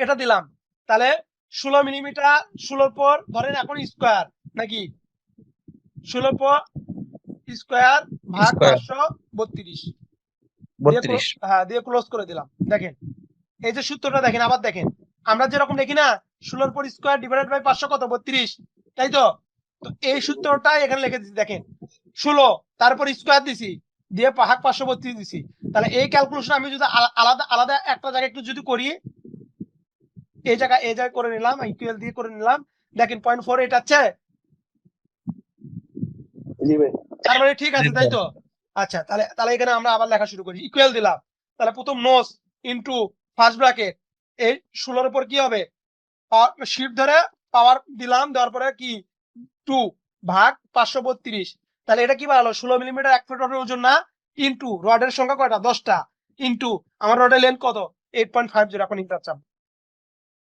এটা দিলাম। তাহলে ষোলো মিলিমিটার ষোলোর পর ধরেন এখন স্কোয়ার নাকি? ষোলোর পর স্কোয়ার ভাগ পাঁচশো বত্রিশ। হ্যাঁ দিয়ে ক্লোজ করে দিলাম। দেখেন এই যে সূত্রটা দেখেন আবার দেখেন। আমরা যেরকম দেখি না ষোলোর পর স্কোয়ার ডিভাইডেড বাই পাঁচশো কত? বত্রিশ। তাই তো? তো এই সূত্রটা এখানে লিখে দিচ্ছি দেখেন। ষোলো তারপর স্কোয়ার দিছি দিয়ে ভাগ পাঁচশো বত্রিশ দিছি। তাহলে এই ক্যালকুলেশন আমি যদি আলাদা আলাদা একটা জায়গায় একটু যদি করি এই জায়গা এই জায়গায় করে নিলাম ইকুয়াল দিয়ে করে নিলাম। দেখেন পয়েন্ট ফোর এটা আছে? তার মানে ঠিক আছে তাই তো? আচ্ছা তাহলে তাহলে এখানে আমরা আবার লেখা শুরু করি। ইকুয়াল দিলাম। তাহলে প্রথম নোস ইনটু ফার্স্ট ব্র্যাকেট এই ষোলোর উপর কি হবে? শিফট ধরে পাওয়ার দিলাম দেওয়ার পরে কি? টু ভাগ পাঁচশো বত্রিশ। তাহলে এটা কি বাড়ালো? ষোলো মিলিমিটার এক ফুট রডের ওজন না? ইনটু রডের সংখ্যা কয়টা? দশটা। ইনটু আমার রডের লেন্থ কত? এইট পয়েন্ট ফাইভ জিরো এখন ইন্টার চাপ।